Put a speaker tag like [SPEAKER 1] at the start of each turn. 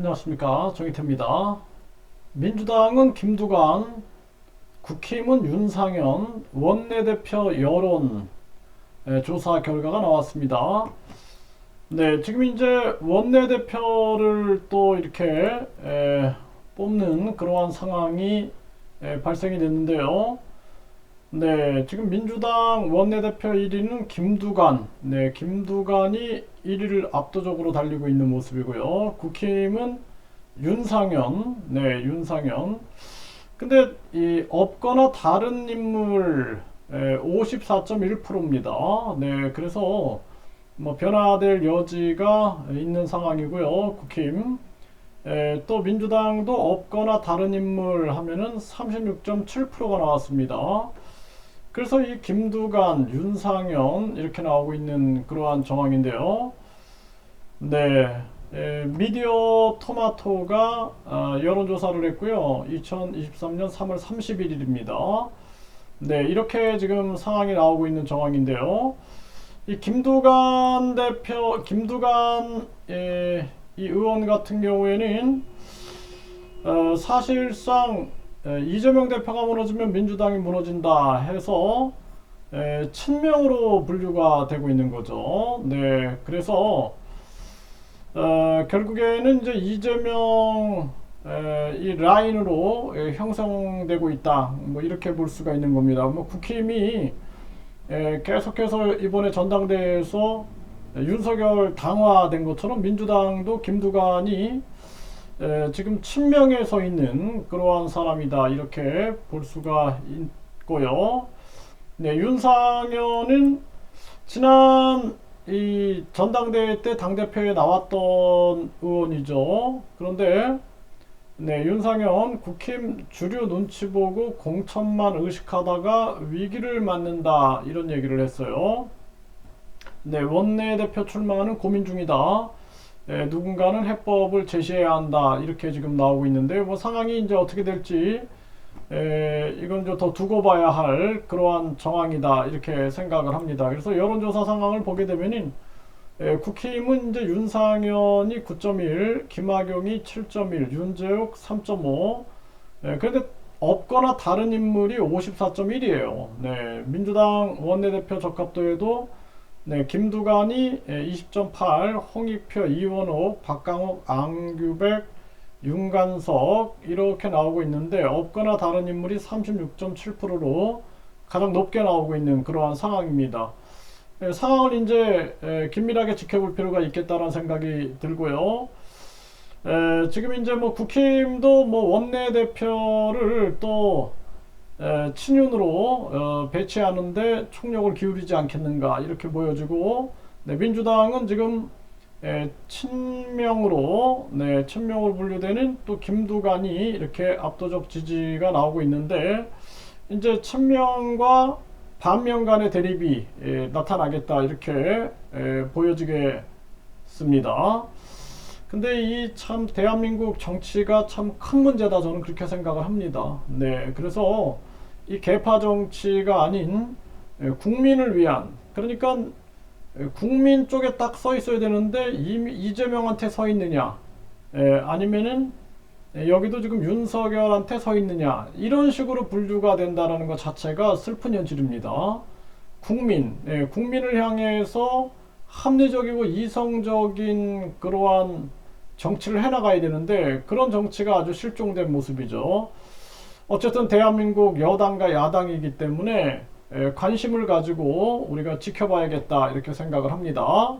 [SPEAKER 1] 안녕하십니까 정희태입니다. 민주당은 김두관, 국힘은 윤상현, 원내대표 여론 에, 조사 결과가 나왔습니다. 네, 지금 이제 원내대표를 또 이렇게 에, 뽑는 그러한 상황이 에, 발생이 됐는데요. 네, 지금 민주당 원내대표 1위는 김두관. 네, 김두관이 1위를 압도적으로 달리고 있는 모습이고요. 국힘은 윤상현. 네, 윤상현. 근데 이 없거나 다른 인물 54.1%입니다. 네, 그래서 뭐 변화될 여지가 있는 상황이고요. 국힘. 에, 또 민주당도 없거나 다른 인물 하면은 36.7%가 나왔습니다. 그래서 이 김두관, 윤상현 이렇게 나오고 있는 그러한 정황인데요. 네, 에, 미디어 토마토가 아, 여론조사를 했고요. 2023년 3월 31일입니다. 네, 이렇게 지금 상황이 나오고 있는 정황인데요. 이 김두관 대표, 김두관 에, 이 의원 같은 경우에는 어, 사실상 에, 이재명 대표가 무너지면 민주당이 무너진다 해서 에, 친명으로 분류가 되고 있는 거죠. 네, 그래서 어, 결국에는 이제 이재명 에, 이 라인으로 에, 형성되고 있다. 뭐 이렇게 볼 수가 있는 겁니다. 뭐 국힘이 에, 계속해서 이번에 전당대회에서 윤석열 당화된 것처럼 민주당도 김두관이 에, 지금 친명에 서 있는 그러한 사람이다 이렇게 볼 수가 있고요. 네, 윤상현은 지난 이 전당대회 때 당대표에 나왔던 의원이죠. 그런데 네, 윤상현 국힘 주류 눈치 보고 공천만 의식하다가 위기를 맞는다 이런 얘기를 했어요. 네, 원내대표 출마는 고민 중이다. 예, 누군가는 해법을 제시해야 한다. 이렇게 지금 나오고 있는데, 뭐 상황이 이제 어떻게 될지, 에, 이건 좀 더 두고 봐야 할 그러한 정황이다. 이렇게 생각을 합니다. 그래서 여론조사 상황을 보게 되면은, 에, 국힘은 이제 윤상현이 9.1, 김학용이 7.1, 윤재욱 3.5, 예, 그런데 없거나 다른 인물이 54.1이에요. 네, 민주당 원내대표 적합도에도 네, 김두관이 20.8, 홍익표, 이원옥, 박강욱, 안규백, 윤관석 이렇게 나오고 있는데 없거나 다른 인물이 36.7%로 가장 높게 나오고 있는 그러한 상황입니다. 예, 상황을 이제 에, 긴밀하게 지켜볼 필요가 있겠다는 생각이 들고요. 에, 지금 이제 뭐 국힘도 뭐 원내대표를 또 에, 친윤으로 어, 배치하는데 총력을 기울이지 않겠는가 이렇게 보여지고 네, 민주당은 지금 에, 친명으로 네, 친명으로 분류되는 또 김두관이 이렇게 압도적 지지가 나오고 있는데 이제 친명과 반명 간의 대립이 에, 나타나겠다 이렇게 에, 보여지겠습니다. 근데 이 참 대한민국 정치가 참 큰 문제다 저는 그렇게 생각을 합니다. 네, 그래서 이 개파 정치가 아닌 에, 국민을 위한 그러니까 에, 국민 쪽에 딱 서 있어야 되는데 이재명한테 서 있느냐 에, 아니면은 에, 여기도 지금 윤석열한테 서 있느냐 이런 식으로 분류가 된다는 것 자체가 슬픈 현실입니다. 국민, 예, 국민을 향해서 합리적이고 이성적인 그러한 정치를 해나가야 되는데 그런 정치가 아주 실종된 모습이죠. 어쨌든 대한민국 여당과 야당이기 때문에 에, 관심을 가지고 우리가 지켜봐야겠다 이렇게 생각을 합니다.